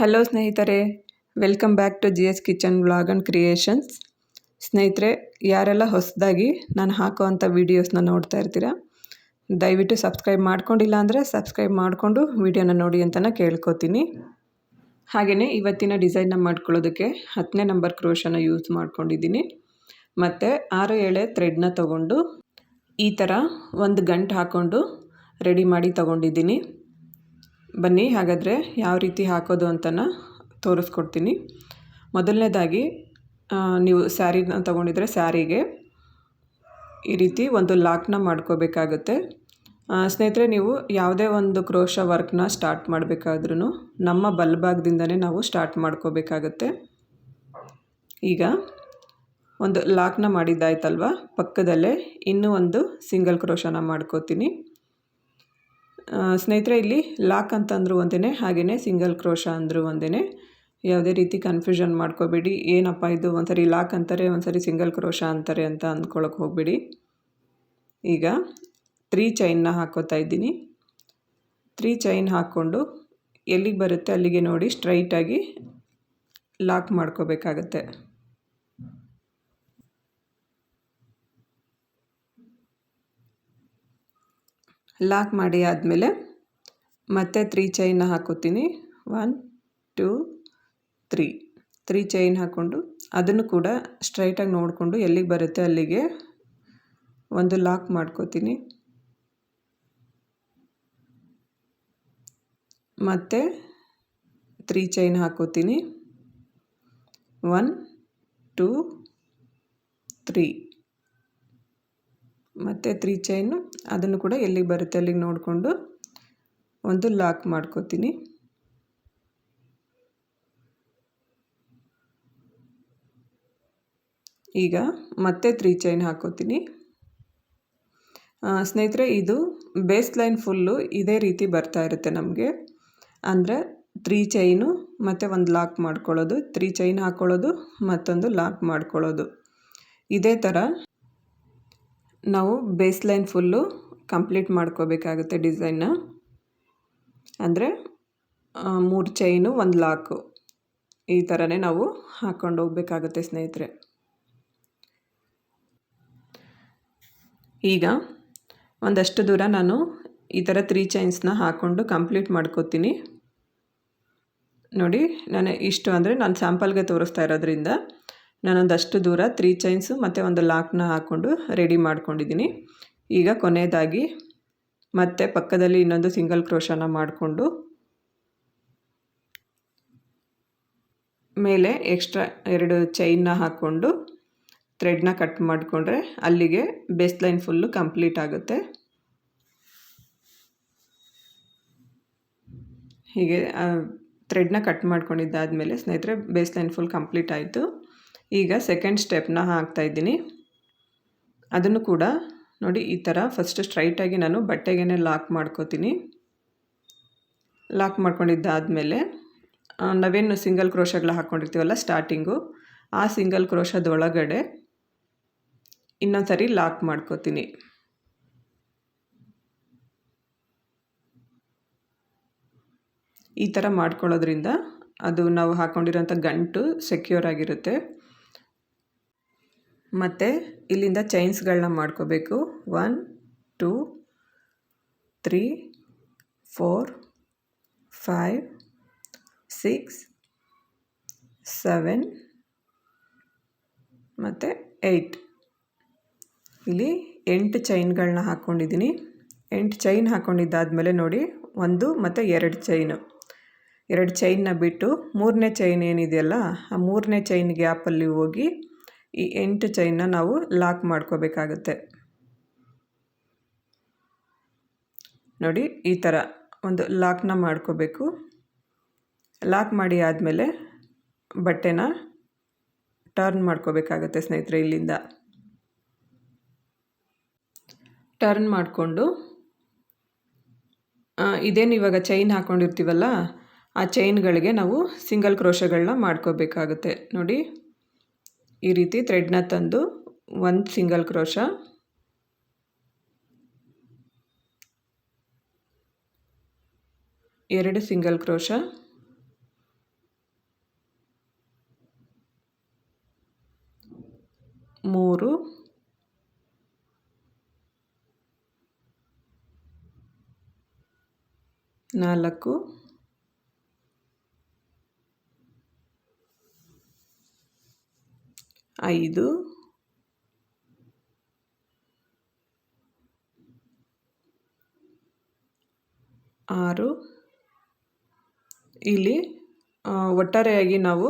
Hello ಸ್ನೇಹಿತರೆ, welcome back to G S kitchen vlog and creations. ಸ್ನೇಹಿತರೆ, ಯಾರೆಲ್ಲ ಹೊಸದಾಗಿ ನಾನು ಹಾಕೋವಂಥ ವೀಡಿಯೋಸ್ನ ನೋಡ್ತಾ ಇರ್ತೀರಾ, ದಯವಿಟ್ಟು ಸಬ್ಸ್ಕ್ರೈಬ್ ಮಾಡ್ಕೊಂಡಿಲ್ಲ ಅಂದರೆ ಸಬ್ಸ್ಕ್ರೈಬ್ ಮಾಡಿಕೊಂಡು ವೀಡಿಯೋನ ನೋಡಿ ಅಂತಲೇ ಕೇಳ್ಕೊತೀನಿ. ಹಾಗೆಯೇ ಇವತ್ತಿನ ಡಿಸೈನ್ನ ಮಾಡ್ಕೊಳ್ಳೋದಕ್ಕೆ ಹತ್ತನೇ ನಂಬರ್ ಕ್ರೋಶನ ಯೂಸ್ ಮಾಡ್ಕೊಂಡಿದ್ದೀನಿ. ಮತ್ತು ಆರು ಏಳೆ ಥ್ರೆಡ್ನ ತೊಗೊಂಡು ಈ ಥರ ಒಂದು ಗಂಟು ಹಾಕ್ಕೊಂಡು ರೆಡಿ ಮಾಡಿ ತೊಗೊಂಡಿದ್ದೀನಿ. ಬನ್ನಿ, ಹಾಗಾದರೆ ಯಾವ ರೀತಿ ಹಾಕೋದು ಅಂತನ ತೋರಿಸ್ಕೊಡ್ತೀನಿ. ಮೊದಲನೇದಾಗಿ ನೀವು ಸ್ಯಾರಿನ ತಗೊಂಡಿದ್ರೆ ಸ್ಯಾರಿಗೆ ಈ ರೀತಿ ಒಂದು ಲಾಕ್ನ ಮಾಡ್ಕೋಬೇಕಾಗುತ್ತೆ. ಸ್ನೇಹಿತರೆ, ನೀವು ಯಾವುದೇ ಒಂದು ಕ್ರೋಶ ವರ್ಕ್ನ ಸ್ಟಾರ್ಟ್ ಮಾಡಬೇಕಾದ್ರೂ ನಮ್ಮ ಬಲ್ಭಾಗದಿಂದನೇ ನಾವು ಸ್ಟಾರ್ಟ್ ಮಾಡ್ಕೋಬೇಕಾಗುತ್ತೆ. ಈಗ ಒಂದು ಲಾಕ್ನ ಮಾಡಿದ್ದಾಯ್ತಲ್ವ? ಪಕ್ಕದಲ್ಲೇ ಇನ್ನೂ ಒಂದು ಸಿಂಗಲ್ ಕ್ರೋಶನ ಮಾಡ್ಕೋತೀನಿ. ಸ್ನೇಹಿತರೆ, ಇಲ್ಲಿ ಲಾಕ್ ಅಂತಂದರೂ ಒಂದೇ ಹಾಗೆಯೇ ಸಿಂಗಲ್ ಕ್ರೋಶ ಅಂದರೂ ಒಂದೇ ಯಾವುದೇ ರೀತಿ ಕನ್ಫ್ಯೂಷನ್ ಮಾಡ್ಕೋಬೇಡಿ. ಏನಪ್ಪ ಇದು? ಒಂದ್ಸರಿ ಲಾಕ್ ಅಂತಾರೆ, ಒಂದ್ಸರಿ ಸಿಂಗಲ್ ಕ್ರೋಶ ಅಂತಾರೆ ಅಂತ ಅಂದ್ಕೊಳಕ್ಕೆ ಹೋಗಬೇಡಿ. ಈಗ ತ್ರೀ ಚೈನ್ನ ಹಾಕೋತಾ ಇದ್ದೀನಿ. ತ್ರೀ ಚೈನ್ ಹಾಕ್ಕೊಂಡು ಎಲ್ಲಿಗೆ ಬರುತ್ತೆ ಅಲ್ಲಿಗೆ ನೋಡಿ, ಸ್ಟ್ರೈಟಾಗಿ ಲಾಕ್ ಮಾಡ್ಕೋಬೇಕಾಗತ್ತೆ. ಲಾಕ್ ಮಾಡಿ ಆದಮೇಲೆ ಮತ್ತೆ ತ್ರೀ ಚೈನ್ನ ಹಾಕೋತೀನಿ. One two three three chain ಹಾಕ್ಕೊಂಡು ಅದನ್ನು ಕೂಡ ಸ್ಟ್ರೈಟಾಗಿ ನೋಡಿಕೊಂಡು ಎಲ್ಲಿಗೆ ಬರುತ್ತೆ ಅಲ್ಲಿಗೆ ಒಂದು ಲಾಕ್ ಮಾಡ್ಕೋತೀನಿ. ಮತ್ತು ತ್ರೀ ಚೈನ್ ಹಾಕೋತೀನಿ. ಒನ್ ಟೂ ತ್ರೀ ಮತ್ತು ತ್ರೀ ಚೈನು ಅದನ್ನು ಕೂಡ ಎಲ್ಲಿಗೆ ಬರುತ್ತೆ ಅಲ್ಲಿಗೆ ನೋಡಿಕೊಂಡು ಒಂದು ಲಾಕ್ ಮಾಡ್ಕೋತೀನಿ. ಈಗ ಮತ್ತೆ ತ್ರೀ ಚೈನ್ ಹಾಕೋತೀನಿ ಸ್ನೇಹಿತರೆ, ಇದು ಬೇಸ್ ಲೈನ್ ಫುಲ್ಲು ಇದೇ ರೀತಿ ಬರ್ತಾ ಇರುತ್ತೆ ನಮಗೆ. ಅಂದರೆ ತ್ರೀ ಚೈನು ಮತ್ತು ಒಂದು ಲಾಕ್ ಮಾಡ್ಕೊಳ್ಳೋದು ತ್ರೀ ಚೈನ್ ಹಾಕ್ಕೊಳ್ಳೋದು ಮತ್ತೊಂದು ಲಾಕ್ ಮಾಡ್ಕೊಳ್ಳೋದು. ಇದೇ ಥರ ನಾವು ಬೇಸ್ ಲೈನ್ ಫುಲ್ಲು ಕಂಪ್ಲೀಟ್ ಮಾಡ್ಕೋಬೇಕಾಗುತ್ತೆ ಡಿಸೈನ್ನ ಅಂದರೆ ಮೂರು ಚೈನು ಒಂದು ಲಾಕು ಈ ಥರನೇ ನಾವು ಹಾಕ್ಕೊಂಡು ಹೋಗ್ಬೇಕಾಗುತ್ತೆ ಸ್ನೇಹಿತರೆ. ಈಗ ಒಂದಷ್ಟು ದೂರ ನಾನು ಈ ಥರ ತ್ರೀ ಚೈನ್ಸ್ನ ಹಾಕ್ಕೊಂಡು ಕಂಪ್ಲೀಟ್ ಮಾಡ್ಕೋತೀನಿ. ನೋಡಿ, ನಾನು ಇಷ್ಟು ಅಂದರೆ ನಾನು ಸ್ಯಾಂಪಲ್ಗೆ ತೋರಿಸ್ತಾ ಇರೋದ್ರಿಂದ ನಾನೊಂದಷ್ಟು ದೂರ ತ್ರೀ ಚೈನ್ಸು ಮತ್ತು ಒಂದು ಲಾಕ್ನ ಹಾಕ್ಕೊಂಡು ರೆಡಿ ಮಾಡ್ಕೊಂಡಿದ್ದೀನಿ. ಈಗ ಕೊನೆಯದಾಗಿ ಮತ್ತೆ ಪಕ್ಕದಲ್ಲಿ ಇನ್ನೊಂದು ಸಿಂಗಲ್ ಕ್ರೋಶನ ಮಾಡಿಕೊಂಡು ಮೇಲೆ ಎಕ್ಸ್ಟ್ರಾ ಎರಡು ಚೈನ್ನ ಹಾಕ್ಕೊಂಡು ಥ್ರೆಡ್ನ ಕಟ್ ಮಾಡಿಕೊಂಡ್ರೆ ಅಲ್ಲಿಗೆ ಬೇಸ್ ಲೈನ್ ಫುಲ್ಲು ಕಂಪ್ಲೀಟ್ ಆಗುತ್ತೆ. ಹೀಗೆ ಥ್ರೆಡ್ನ ಕಟ್ ಮಾಡ್ಕೊಂಡಿದ್ದಾದಮೇಲೆ ಸ್ನೇಹಿತರೆ ಬೇಸ್ ಲೈನ್ ಫುಲ್ ಕಂಪ್ಲೀಟ್ ಆಯಿತು. ಈಗ ಸೆಕೆಂಡ್ ಸ್ಟೆಪ್ನ ಹಾಕ್ತಾ ಇದ್ದೀನಿ. ಅದನ್ನು ಕೂಡ ನೋಡಿ ಈ ಥರ ಫಸ್ಟ್ ಸ್ಟ್ರೈಟಾಗಿ ನಾನು ಬಟ್ಟೆಗೇ ಲಾಕ್ ಮಾಡ್ಕೋತೀನಿ. ಲಾಕ್ ಮಾಡ್ಕೊಂಡಿದ್ದಾದಮೇಲೆ ನಾವೇನು ಸಿಂಗಲ್ ಕ್ರೋಶಗಳು ಹಾಕ್ಕೊಂಡಿರ್ತೀವಲ್ಲ ಸ್ಟಾರ್ಟಿಂಗು ಆ ಸಿಂಗಲ್ ಕ್ರೋಶದೊಳಗಡೆ ಇನ್ನೊಂದು ಸರಿ ಲಾಕ್ ಮಾಡ್ಕೋತೀನಿ. ಈ ಥರ ಮಾಡ್ಕೊಳ್ಳೋದ್ರಿಂದ ಅದು ನಾವು ಹಾಕ್ಕೊಂಡಿರೋಂಥ ಗಂಟು ಸೆಕ್ಯೂರ್ ಆಗಿರುತ್ತೆ. ಮತ್ತು ಇಲ್ಲಿಂದ ಚೈನ್ಸ್ಗಳನ್ನ ಮಾಡ್ಕೋಬೇಕು. One, two, three, four, five, six, seven, ಮತ್ತು ಏಯ್ಟ್. ಇಲ್ಲಿ ಎಂಟು ಚೈನ್ಗಳನ್ನ ಹಾಕ್ಕೊಂಡಿದ್ದೀನಿ ಎಂಟು ಚೈನ್ ಹಾಕ್ಕೊಂಡಿದ್ದಾದಮೇಲೆ ನೋಡಿ, ಒಂದು ಮತ್ತು ಎರಡು ಚೈನು. ಎರಡು ಚೈನ್ನ ಬಿಟ್ಟು ಮೂರನೇ ಚೈನ್ ಏನಿದೆಯಲ್ಲ, ಆ ಮೂರನೇ ಚೈನ್ ಗ್ಯಾಪಲ್ಲಿ ಹೋಗಿ ಈ ಎಂಟು ಚೈನ್ನ ನಾವು ಲಾಕ್ ಮಾಡ್ಕೋಬೇಕಾಗುತ್ತೆ. ನೋಡಿ, ಈ ಥರ ಒಂದು ಲಾಕ್ನ ಮಾಡ್ಕೋಬೇಕು. ಲಾಕ್ ಮಾಡಿ ಆದಮೇಲೆ ಬಟ್ಟೆನ ಟರ್ನ್ ಮಾಡ್ಕೋಬೇಕಾಗತ್ತೆ ಸ್ನೇಹಿತರೆ ಇಲ್ಲಿಂದ. ಟರ್ನ್ ಮಾಡಿಕೊಂಡು ಇದೇನು ಇವಾಗ ಚೈನ್ ಹಾಕ್ಕೊಂಡಿರ್ತೀವಲ್ಲ ಆ ಚೈನ್ಗಳಿಗೆ ನಾವು ಸಿಂಗಲ್ ಕ್ರೋಶಗಳನ್ನ ಮಾಡ್ಕೋಬೇಕಾಗುತ್ತೆ. ನೋಡಿ. ಈ ರೀತಿ ಥ್ರೆಡ್ನ ತಂದು ಒಂದು ಸಿಂಗಲ್ ಕ್ರೋಶ ಎರಡು ಸಿಂಗಲ್ ಕ್ರೋಶ ಮೂರು. ನಾಲ್ಕು. ಐದು. ಆರು. ಇಲ್ಲಿ ಒಟ್ಟಾರೆಯಾಗಿ ನಾವು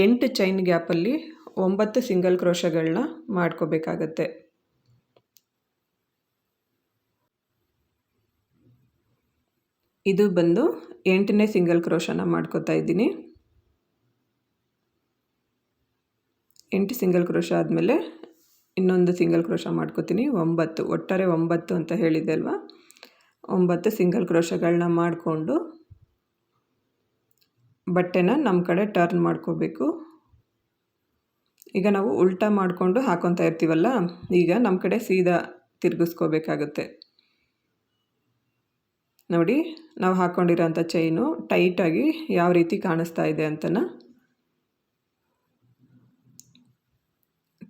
ಎಂಟು ಚೈನ್ ಗ್ಯಾಪಲ್ಲಿ ಒಂಬತ್ತು ಸಿಂಗಲ್ ಕ್ರೋಶಗಳನ್ನ ಮಾಡ್ಕೋಬೇಕಾಗತ್ತೆ. ಇದು ಬಂದು ಎಂಟನೇ ಸಿಂಗಲ್ ಕ್ರೋಶನ ಮಾಡ್ಕೋತಾ ಇದ್ದೀನಿ. ಎಂಟು ಸಿಂಗಲ್ ಕ್ರೋಶ ಆದಮೇಲೆ ಇನ್ನೊಂದು ಸಿಂಗಲ್ ಕ್ರೋಶ ಮಾಡ್ಕೋತೀನಿ. ಒಂಬತ್ತು, ಒಟ್ಟಾರೆ ಒಂಬತ್ತು ಅಂತ ಹೇಳಿದೆ ಅಲ್ವಾ? ಒಂಬತ್ತು ಸಿಂಗಲ್ ಕ್ರೋಶಗಳನ್ನ ಮಾಡಿಕೊಂಡು ಬಟ್ಟೆನ ನಮ್ಮ ಕಡೆ ಟರ್ನ್ ಮಾಡ್ಕೋಬೇಕು. ಈಗ ನಾವು ಉಲ್ಟಾ ಮಾಡಿಕೊಂಡು ಹಾಕೊತಾ ಇರ್ತೀವಲ್ಲ, ಈಗ ನಮ್ಮ ಕಡೆ ಸೀದಾ ತಿರುಗಿಸ್ಕೋಬೇಕಾಗುತ್ತೆ. ನೋಡಿ, ನಾವು ಹಾಕ್ಕೊಂಡಿರೋಂಥ ಚೈನು ಟೈಟಾಗಿ ಯಾವ ರೀತಿ ಕಾಣಿಸ್ತಾ ಇದೆ ಅಂತನ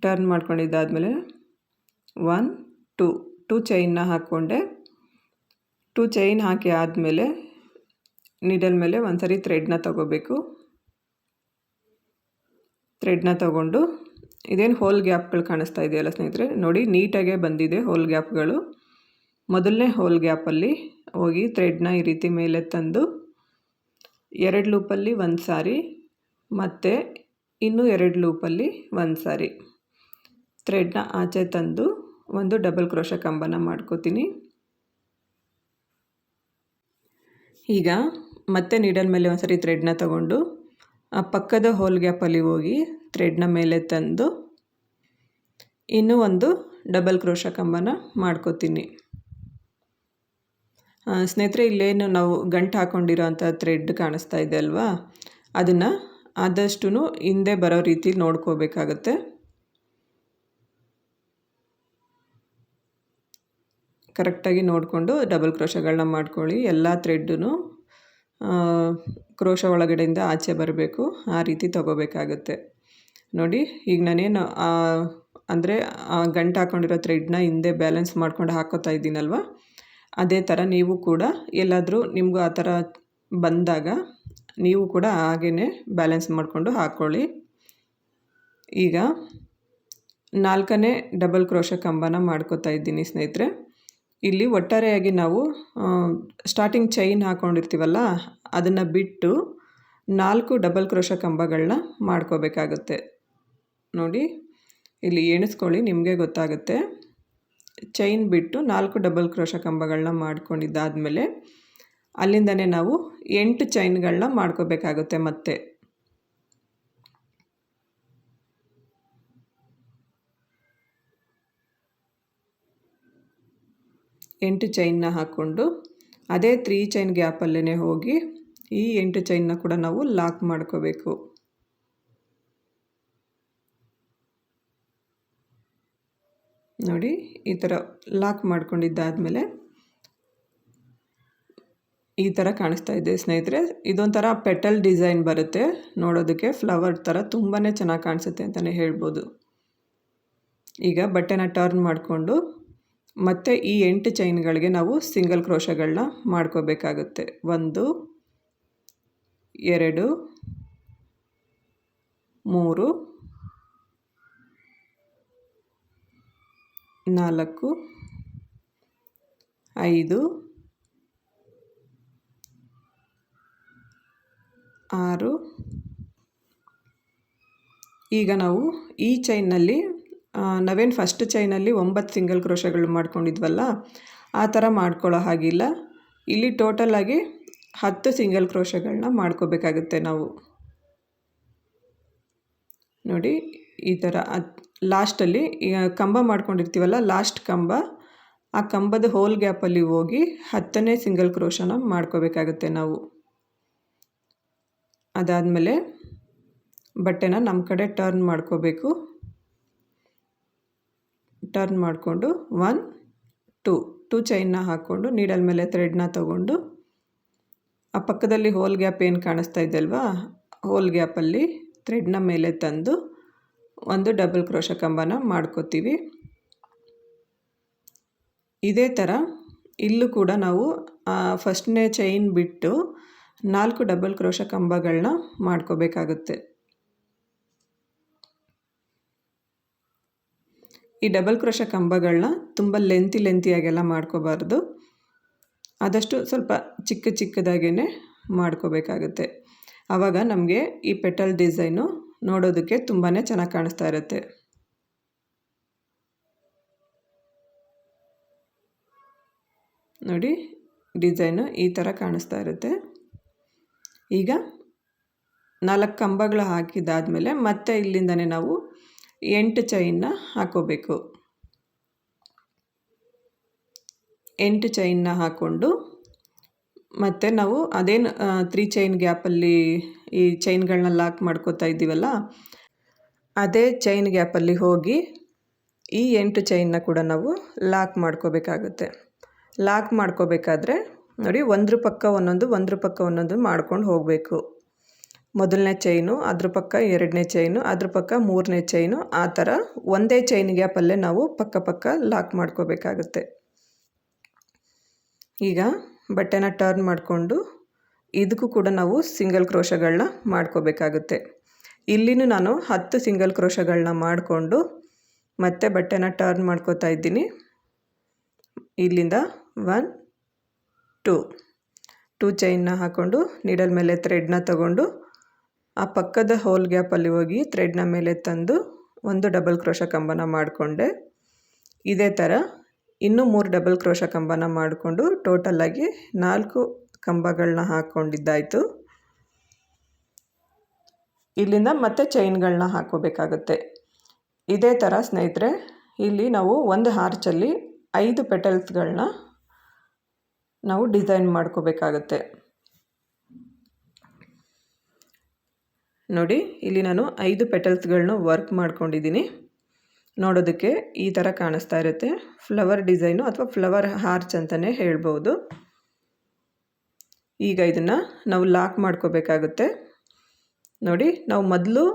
ಟರ್ನ್ ಮಾಡ್ಕೊಂಡಿದ್ದಾದಮೇಲೆ ಒನ್ ಟೂ ಟೂ ಚೈನ್ನ ಹಾಕ್ಕೊಂಡೆ. ಟೂ ಚೈನ್ ಹಾಕಿ ಆದಮೇಲೆ ನೀಡಲ್ ಮೇಲೆ ಒಂದು ಸರಿ ಥ್ರೆಡ್ನ ತಗೋಬೇಕು. ಥ್ರೆಡ್ನ ತಗೊಂಡು ಇದೇನು ಹೋಲ್ ಗ್ಯಾಪ್ಗಳು ಕಾಣಿಸ್ತಾ ಇದೆಯಲ್ಲ ಸ್ನೇಹಿತರೆ? ನೋಡಿ, ನೀಟಾಗೆ ಬಂದಿದೆ ಹೋಲ್ ಗ್ಯಾಪ್ಗಳು ಮೊದಲನೇ ಹೋಲ್ ಗ್ಯಾಪಲ್ಲಿ ಹೋಗಿ ಥ್ರೆಡ್ನ ಈ ರೀತಿ ಮೇಲೆ ತಂದು ಎರಡು ಲೂಪಲ್ಲಿ ಒಂದು ಸಾರಿ ಮತ್ತು ಇನ್ನೂ ಎರಡು ಲೂಪಲ್ಲಿ ಒಂದು ಸಾರಿ ಥ್ರೆಡ್ನ ಆಚೆ ತಂದು ಒಂದು ಡಬಲ್ ಕ್ರೋಶ ಕಂಬನ ಮಾಡ್ಕೋತೀನಿ. ಈಗ ಮತ್ತೆ ನೀಡಲ್ ಮೇಲೆ ಒಂದು ಸರಿ ಥ್ರೆಡ್ನ ತಗೊಂಡು ಆ ಪಕ್ಕದ ಹೋಲ್ ಗ್ಯಾಪಲ್ಲಿ ಹೋಗಿ ಥ್ರೆಡ್ನ ಮೇಲೆ ತಂದು ಇನ್ನೂ ಒಂದು ಡಬಲ್ ಕ್ರೋಶ ಕಂಬನ ಮಾಡ್ಕೋತೀನಿ. ಸ್ನೇಹಿತರೆ, ಇಲ್ಲೇನು ನಾವು ಗಂಟು ಹಾಕ್ಕೊಂಡಿರೋ ಅಂಥ ಥ್ರೆಡ್ ಕಾಣಿಸ್ತಾ ಇದೆ ಅಲ್ವಾ? ಅದನ್ನು ಆದಷ್ಟು ಹಿಂದೆ ಬರೋ ರೀತಿ ನೋಡ್ಕೋಬೇಕಾಗತ್ತೆ. ಕರೆಕ್ಟಾಗಿ ನೋಡಿಕೊಂಡು ಡಬಲ್ ಕ್ರೋಶಗಳನ್ನ ಮಾಡ್ಕೊಳ್ಳಿ, ಎಲ್ಲ ಥ್ರೆಡ್ಡು ಕ್ರೋಶ ಒಳಗಡೆಯಿಂದ ಆಚೆ ಬರಬೇಕು, ಆ ರೀತಿ ತಗೋಬೇಕಾಗುತ್ತೆ. ನೋಡಿ, ಈಗ ನಾನೇನು ಅಂದರೆ ಗಂಟು ಹಾಕ್ಕೊಂಡಿರೋ ಥ್ರೆಡ್ನ ಹಿಂದೆ ಬ್ಯಾಲೆನ್ಸ್ ಮಾಡ್ಕೊಂಡು ಹಾಕೋತಾ ಇದ್ದೀನಲ್ವ? ಅದೇ ಥರ ನೀವು ಕೂಡ ಎಲ್ಲಾದರೂ ನಿಮಗೂ ಆ ಥರ ಬಂದಾಗ ನೀವು ಕೂಡ ಹಾಗೇ ಬ್ಯಾಲೆನ್ಸ್ ಮಾಡಿಕೊಂಡು ಹಾಕ್ಕೊಳ್ಳಿ ಈಗ ನಾಲ್ಕನೇ ಡಬಲ್ ಕ್ರೋಶ ಕಂಬನ ಮಾಡ್ಕೋತಾ ಇದ್ದೀನಿ ಸ್ನೇಹಿತರೆ. ಇಲ್ಲಿ ಒಟ್ಟಾರೆಯಾಗಿ ನಾವು ಸ್ಟಾರ್ಟಿಂಗ್ ಚೈನ್ ಹಾಕ್ಕೊಂಡಿರ್ತೀವಲ್ಲ ಅದನ್ನು ಬಿಟ್ಟು ನಾಲ್ಕು ಡಬಲ್ ಕ್ರೋಶ ಕಂಬಗಳನ್ನ ಮಾಡ್ಕೋಬೇಕಾಗುತ್ತೆ. ನೋಡಿ, ಇಲ್ಲಿ ಎಣಿಸ್ಕೊಳ್ಳಿ, ನಿಮಗೆ ಗೊತ್ತಾಗುತ್ತೆ. ಚೈನ್ ಬಿಟ್ಟು ನಾಲ್ಕು ಡಬಲ್ ಕ್ರೋಶ ಕಂಬಗಳನ್ನ ಮಾಡ್ಕೊಂಡಿದ್ದಾದಮೇಲೆ, ಅಲ್ಲಿಂದನೇ ನಾವು ಎಂಟು ಚೈನ್ಗಳನ್ನ ಮಾಡ್ಕೋಬೇಕಾಗುತ್ತೆ ಮತ್ತೆ. ಎಂಟು ಚೈನ್ನ ಹಾಕ್ಕೊಂಡು ಅದೇ ತ್ರೀ ಚೈನ್ ಗ್ಯಾಪಲ್ಲೇ ಹೋಗಿ ಈ ಎಂಟು ಚೈನ್ನ ಕೂಡ ನಾವು ಲಾಕ್ ಮಾಡ್ಕೋಬೇಕು. ನೋಡಿ, ಈ ಥರ ಲಾಕ್ ಮಾಡ್ಕೊಂಡಿದ್ದಾದಮೇಲೆ ಈ ಥರ ಕಾಣಿಸ್ತಾ ಇದೆ ಸ್ನೇಹಿತರೆ. ಇದೊಂಥರ ಪೆಟಲ್ ಡಿಸೈನ್ ಬರುತ್ತೆ. ನೋಡೋದಕ್ಕೆ ಫ್ಲವರ್ ಥರ ತುಂಬಾ ಚೆನ್ನಾಗಿ ಕಾಣಿಸುತ್ತೆ ಅಂತಲೇ ಹೇಳ್ಬೋದು. ಈಗ ಬಟ್ಟೆನ ಟರ್ನ್ ಮಾಡಿಕೊಂಡು ಮತ್ತು ಈ ಎಂಟು ಚೈನ್ಗಳಿಗೆ ನಾವು ಸಿಂಗಲ್ ಕ್ರೋಶಗಳನ್ನ ಮಾಡ್ಕೋಬೇಕಾಗುತ್ತೆ. ಒಂದು, ಎರಡು, ಮೂರು, ನಾಲ್ಕು, ಐದು, ಆರು. ಈಗ ನಾವು ಈ ಚೈನ್ನಲ್ಲಿ ನಾವೇನು ಫಸ್ಟ್ ಚೈನಲ್ಲಿ ಒಂಬತ್ತು ಸಿಂಗಲ್ ಕ್ರೋಶಗಳು ಮಾಡ್ಕೊಂಡಿದ್ವಲ್ಲ, ಆ ಥರ ಮಾಡ್ಕೊಳ್ಳೋ ಹಾಗಿಲ್ಲ. ಇಲ್ಲಿ ಟೋಟಲಾಗಿ ಹತ್ತು ಸಿಂಗಲ್ ಕ್ರೋಶಗಳನ್ನ ಮಾಡ್ಕೋಬೇಕಾಗುತ್ತೆ ನಾವು. ನೋಡಿ, ಈ ಥರ ಲಾಸ್ಟಲ್ಲಿ ಕಂಬ ಮಾಡ್ಕೊಂಡಿರ್ತೀವಲ್ಲ ಲಾಸ್ಟ್ ಕಂಬ, ಆ ಕಂಬದ ಹೋಲ್ ಗ್ಯಾಪಲ್ಲಿ ಹೋಗಿ ಹತ್ತನೇ ಸಿಂಗಲ್ ಕ್ರೋಶನ ಮಾಡ್ಕೋಬೇಕಾಗುತ್ತೆ ನಾವು. ಅದಾದಮೇಲೆ ಬಟ್ಟೆನ ನಮ್ಮ ಕಡೆ ಟರ್ನ್ ಮಾಡ್ಕೋಬೇಕು. ಟರ್ನ್ ಮಾಡಿಕೊಂಡು ಒನ್ ಟೂ ಟೂ ಚೈನ್ನ ಹಾಕ್ಕೊಂಡು ನೀಡಲ್ ಮೇಲೆ ಥ್ರೆಡ್ನ ತೊಗೊಂಡು ಆ ಪಕ್ಕದಲ್ಲಿ ಹೋಲ್ ಗ್ಯಾಪ್ ಏನು ಕಾಣಿಸ್ತಾ ಇದೆ ಅಲ್ವಾ? ಹೋಲ್ ಗ್ಯಾಪಲ್ಲಿ ಥ್ರೆಡ್ನ ಮೇಲೆ ತಂದು ಒಂದು ಡಬಲ್ ಕ್ರೋಶ ಕಂಬನ ಮಾಡ್ಕೋತೀವಿ. ಇದೇ ಥರ ಇಲ್ಲೂ ಕೂಡ ನಾವು ಫಸ್ಟ್ನೇ ಚೈನ್ ಬಿಟ್ಟು ನಾಲ್ಕು ಡಬಲ್ ಕ್ರೋಶ ಕಂಬಗಳನ್ನ ಮಾಡ್ಕೋಬೇಕಾಗುತ್ತೆ. ಈ ಡಬಲ್ ಕ್ರೋಶ ಕಂಬಗಳನ್ನ ತುಂಬ ಲೆಂತಿ ಲೆಂತಿಯಾಗೆಲ್ಲ ಮಾಡ್ಕೋಬಾರ್ದು. ಆದಷ್ಟು ಸ್ವಲ್ಪ ಚಿಕ್ಕ ಚಿಕ್ಕದಾಗೇ ಮಾಡ್ಕೋಬೇಕಾಗುತ್ತೆ. ಆವಾಗ ನಮಗೆ ಈ ಪೆಟಲ್ ಡಿಸೈನು ನೋಡೋದಕ್ಕೆ ತುಂಬಾ ಚೆನ್ನಾಗಿ ಕಾಣಿಸ್ತಾ ಇರುತ್ತೆ. ನೋಡಿ ಡಿಸೈನು ಈ ಥರ ಕಾಣಿಸ್ತಾ ಇರುತ್ತೆ. ಈಗ ನಾಲ್ಕು ಕಂಬಗಳು ಹಾಕಿದ್ದಾದಮೇಲೆ ಮತ್ತೆ ಇಲ್ಲಿಂದನೇ ನಾವು ಎಂಟು ಚೈನ್ನ ಹಾಕೋಬೇಕು. ಎಂಟು ಚೈನ್ನ ಹಾಕ್ಕೊಂಡು ಮತ್ತು ನಾವು ಅದೇನು ತ್ರೀ ಚೈನ್ ಗ್ಯಾಪಲ್ಲಿ ಈ ಚೈನ್ಗಳನ್ನ ಲಾಕ್ ಮಾಡ್ಕೋತಾ ಇದ್ದೀವಲ್ಲ, ಅದೇ ಚೈನ್ ಗ್ಯಾಪಲ್ಲಿ ಹೋಗಿ ಈ ಎಂಟು ಚೈನ್ನ ಕೂಡ ನಾವು ಲಾಕ್ ಮಾಡ್ಕೋಬೇಕಾಗುತ್ತೆ. ಲಾಕ್ ಮಾಡ್ಕೋಬೇಕಾದ್ರೆ ನೋಡಿ ಒಂದ್ರ ಪಕ್ಕ ಒಂದೊಂದು, ಒಂದ್ರ ಪಕ್ಕ ಒಂದೊಂದು ಮಾಡ್ಕೊಂಡು ಹೋಗಬೇಕು. ಮೊದಲನೇ ಚೈನು ಅದ್ರ ಪಕ್ಕ ಎರಡನೇ ಚೈನು ಅದ್ರ ಪಕ್ಕ ಮೂರನೇ ಚೈನು ಆ ಥರ ಒಂದೇ ಚೈನ್ ಗ್ಯಾಪಲ್ಲೇ ನಾವು ಪಕ್ಕ ಪಕ್ಕ ಲಾಕ್ ಮಾಡ್ಕೋಬೇಕಾಗುತ್ತೆ. ಈಗ ಬಟ್ಟೆನ ಟರ್ನ್ ಮಾಡಿಕೊಂಡು ಇದಕ್ಕೂ ಕೂಡ ನಾವು ಸಿಂಗಲ್ ಕ್ರೋಶಗಳನ್ನ ಮಾಡ್ಕೋಬೇಕಾಗುತ್ತೆ. ಇಲ್ಲಿನೂ ನಾನು ಹತ್ತು ಸಿಂಗಲ್ ಕ್ರೋಶಗಳನ್ನ ಮಾಡಿಕೊಂಡು ಮತ್ತೆ ಬಟ್ಟೆನ ಟರ್ನ್ ಮಾಡ್ಕೋತಾ ಇದ್ದೀನಿ. ಇಲ್ಲಿಂದ ಒನ್ ಟೂ ಟೂ ಚೈನ್ನ ಹಾಕ್ಕೊಂಡು ನೀಡಲ್ ಮೇಲೆ ಥ್ರೆಡ್ನ ತಗೊಂಡು ಆ ಪಕ್ಕದ ಹೋಲ್ ಗ್ಯಾಪಲ್ಲಿ ಹೋಗಿ ಥ್ರೆಡ್ನ ಮೇಲೆ ತಂದು ಒಂದು ಡಬಲ್ ಕ್ರೋಶ ಕಂಬನ ಮಾಡಿಕೊಂಡೆ. ಇದೇ ಥರ ಇನ್ನೂ ಮೂರು ಡಬಲ್ ಕ್ರೋಶ ಕಂಬನ ಮಾಡಿಕೊಂಡು ಟೋಟಲಾಗಿ ನಾಲ್ಕು ಕಂಬಗಳನ್ನ ಹಾಕ್ಕೊಂಡಿದ್ದಾಯಿತು. ಇಲ್ಲಿಂದ ಮತ್ತೆ ಚೈನ್ಗಳನ್ನ ಹಾಕೋಬೇಕಾಗುತ್ತೆ ಇದೇ ಥರ ಸ್ನೇಹಿತರೆ, ಇಲ್ಲಿ ನಾವು ಒಂದು ಹಾರ್ಚಲ್ಲಿ ಐದು ಪೆಟಲ್ಸ್ಗಳನ್ನ ನಾವು ಡಿಸೈನ್ ಮಾಡ್ಕೋಬೇಕಾಗತ್ತೆ. ನೋಡಿ, ಇಲ್ಲಿ ನಾನು ಐದು ಪೆಟಲ್ಸ್ಗಳನ್ನ ವರ್ಕ್ ಮಾಡ್ಕೊಂಡಿದ್ದೀನಿ. ನೋಡೋದಕ್ಕೆ ಈ ಥರ ಕಾಣಿಸ್ತಾ ಇರುತ್ತೆ. ಫ್ಲವರ್ ಡಿಸೈನು ಅಥವಾ ಫ್ಲವರ್ ಹಾರ್ಚ್ ಅಂತಲೇ ಹೇಳ್ಬೋದು. ಈಗ ಇದನ್ನು ನಾವು ಲಾಕ್ ಮಾಡ್ಕೋಬೇಕಾಗುತ್ತೆ. ನೋಡಿ, ನಾವು ಮೊದಲು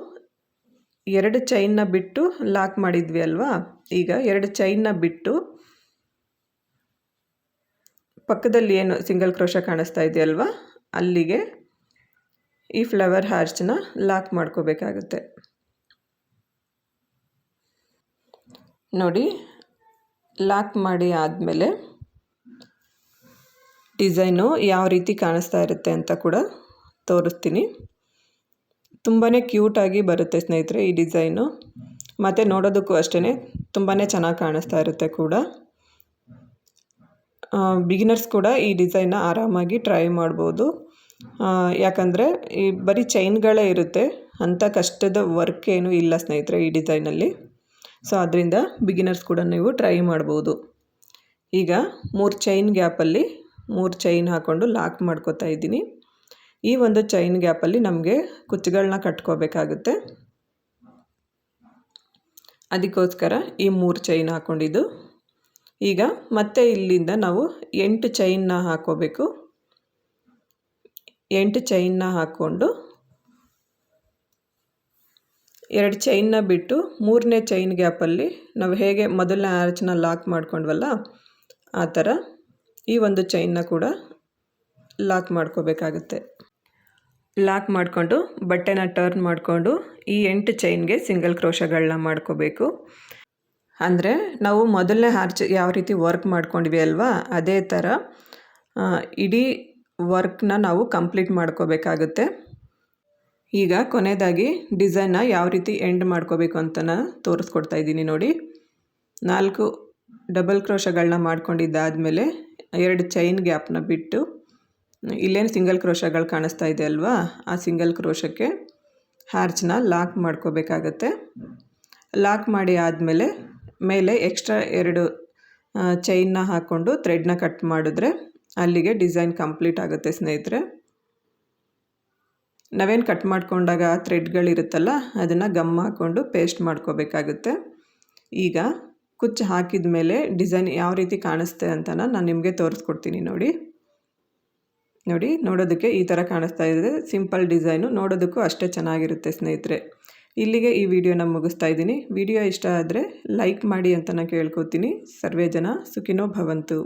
ಎರಡು ಚೈನ್ನ ಬಿಟ್ಟು ಲಾಕ್ ಮಾಡಿದ್ವಿ ಅಲ್ವಾ? ಈಗ ಎರಡು ಚೈನ್ನ ಬಿಟ್ಟು ಪಕ್ಕದಲ್ಲಿ ಏನು ಸಿಂಗಲ್ ಕ್ರೋಶ ಕಾಣಿಸ್ತಾ ಇದೆಯಲ್ವಾ? ಅಲ್ಲಿಗೆ ಈ ಫ್ಲವರ್ ಹಾರ್ಚನ್ನ ಲಾಕ್ ಮಾಡ್ಕೋಬೇಕಾಗುತ್ತೆ. ನೋಡಿ, ಲಾಕ್ ಮಾಡಿ ಆದಮೇಲೆ ಡಿಸೈನು ಯಾವ ರೀತಿ ಕಾಣಿಸ್ತಾ ಇರುತ್ತೆ ಅಂತ ಕೂಡ ತೋರಿಸ್ತೀನಿ. ತುಂಬಾ ಕ್ಯೂಟಾಗಿ ಬರುತ್ತೆ ಸ್ನೇಹಿತರೆ ಈ ಡಿಸೈನು. ಮತ್ತು ನೋಡೋದಕ್ಕೂ ಅಷ್ಟೇ ತುಂಬಾ ಚೆನ್ನಾಗಿ ಕಾಣಿಸ್ತಾ ಇರುತ್ತೆ ಕೂಡ. ಬಿಗಿನರ್ಸ್ ಕೂಡ ಈ ಡಿಸೈನ್ನ ಆರಾಮಾಗಿ ಟ್ರೈ ಮಾಡ್ಬೋದು. ಯಾಕಂದರೆ ಈ ಬರೀ ಚೈನ್ಗಳೇ ಇರುತ್ತೆ. ಅಂಥ ಕಷ್ಟದ ವರ್ಕ್ ಏನೂ ಇಲ್ಲ ಸ್ನೇಹಿತರೆ ಈ ಡಿಸೈನಲ್ಲಿ ಸೊ ಅದರಿಂದ ಬಿಗಿನರ್ಸ್ ಕೂಡ ನೀವು ಟ್ರೈ ಮಾಡ್ಬೋದು. ಈಗ ಮೂರು ಚೈನ್ ಗ್ಯಾಪಲ್ಲಿ ಮೂರು ಚೈನ್ ಹಾಕ್ಕೊಂಡು ಲಾಕ್ ಮಾಡ್ಕೋತಾ ಇದ್ದೀನಿ. ಈ ಒಂದು ಚೈನ್ ಗ್ಯಾಪಲ್ಲಿ ನಮಗೆ ಕುಚ್ಚುಗಳನ್ನ ಕಟ್ಕೋಬೇಕಾಗುತ್ತೆ. ಅದಕ್ಕೋಸ್ಕರ ಈ ಮೂರು ಚೈನ್ ಹಾಕ್ಕೊಂಡಿದ್ದು ಈಗ ಮತ್ತೆ ಇಲ್ಲಿಂದ ನಾವು ಎಂಟು ಚೈನ್ನ ಹಾಕೋಬೇಕು ಎಂಟು ಚೈನ್ನ ಹಾಕ್ಕೊಂಡು ಎರಡು ಚೈನ್ನ ಬಿಟ್ಟು ಮೂರನೇ ಚೈನ್ ಗ್ಯಾಪಲ್ಲಿ ನಾವು ಹೇಗೆ ಮೊದಲನೇ ಆರ್ಚನ್ನ ಲಾಕ್ ಮಾಡ್ಕೊಂಡ್ವಲ್ಲ ಆ ಥರ ಈ ಒಂದು ಚೈನ್ನ ಕೂಡ ಲಾಕ್ ಮಾಡ್ಕೋಬೇಕಾಗುತ್ತೆ. ಲಾಕ್ ಮಾಡಿಕೊಂಡು ಬಟ್ಟೆನ ಟರ್ನ್ ಮಾಡಿಕೊಂಡು ಈ ಎಂಟು ಚೈನ್ಗೆ ಸಿಂಗಲ್ ಕ್ರೋಶಗಳನ್ನ ಮಾಡ್ಕೋಬೇಕು. ಅಂದರೆ ನಾವು ಮೊದಲನೇ ಆರ್ಚ್ ಯಾವ ರೀತಿ ವರ್ಕ್ ಮಾಡ್ಕೊಂಡ್ವಿ ಅಲ್ವಾ? ಅದೇ ಥರ ಇಡೀ ವರ್ಕ್ನ ನಾವು ಕಂಪ್ಲೀಟ್ ಮಾಡ್ಕೋಬೇಕಾಗುತ್ತೆ. ಈಗ ಕೊನೆಯದಾಗಿ ಡಿಸೈನ್ನ ಯಾವ ರೀತಿ ಎಂಡ್ ಮಾಡ್ಕೋಬೇಕು ಅಂತ ತೋರಿಸ್ಕೊಡ್ತಾ ಇದ್ದೀನಿ ನೋಡಿ. ನಾಲ್ಕು ಡಬಲ್ ಕ್ರೋಶಗಳನ್ನ ಮಾಡ್ಕೊಂಡಿದ್ದಾದಮೇಲೆ ಎರಡು ಚೈನ್ ಗ್ಯಾಪ್ನ ಬಿಟ್ಟು ಇಲ್ಲೇನು ಸಿಂಗಲ್ ಕ್ರೋಶಗಳು ಕಾಣಿಸ್ತಾ ಇದೆ ಅಲ್ವಾ? ಆ ಸಿಂಗಲ್ ಕ್ರೋಶಕ್ಕೆ ಹಾರ್ಚ್ನ ಲಾಕ್ ಮಾಡ್ಕೋಬೇಕಾಗತ್ತೆ. ಲಾಕ್ ಮಾಡಿ ಆದಮೇಲೆ ಮೇಲೆ ಎಕ್ಸ್ಟ್ರಾ ಎರಡು ಚೈನ್ನ ಹಾಕ್ಕೊಂಡು ಥ್ರೆಡ್ನ ಕಟ್ ಮಾಡಿದ್ರೆ ಅಲ್ಲಿಗೆ ಡಿಸೈನ್ ಕಂಪ್ಲೀಟ್ ಆಗುತ್ತೆ ಸ್ನೇಹಿತರೆ. ನಾವೇನು ಕಟ್ ಮಾಡ್ಕೊಂಡಾಗ ಥ್ರೆಡ್ಗಳಿರುತ್ತಲ್ಲ, ಅದನ್ನು ಗಮ್ ಹಾಕ್ಕೊಂಡು ಪೇಸ್ಟ್ ಮಾಡ್ಕೋಬೇಕಾಗುತ್ತೆ. ಈಗ ಕುಚ್ಚು ಹಾಕಿದ ಮೇಲೆ ಡಿಸೈನ್ ಯಾವ ರೀತಿ ಕಾಣಿಸ್ತೆ ಅಂತ ನಾನು ನಿಮಗೆ ತೋರಿಸ್ಕೊಡ್ತೀನಿ ನೋಡಿ. ನೋಡಿ, ನೋಡೋದಕ್ಕೆ ಈ ಥರ ಕಾಣಿಸ್ತಾ ಇದೆ. ಸಿಂಪಲ್ ಡಿಸೈನು, ನೋಡೋದಕ್ಕೂ ಅಷ್ಟೇ ಚೆನ್ನಾಗಿರುತ್ತೆ ಸ್ನೇಹಿತರೆ. ಇಲ್ಲಿಗೆ ಈ ವಿಡಿಯೋನ ಮುಗಿಸ್ತಾ ಇದ್ದೀನಿ. ವಿಡಿಯೋ ಇಷ್ಟ ಆದರೆ ಲೈಕ್ ಮಾಡಿ ಅಂತ ನಾನು ಕೇಳ್ಕೊತೀನಿ. ಸರ್ವೇ ಜನ ಸುಖಿನೋ ಭವಂತು.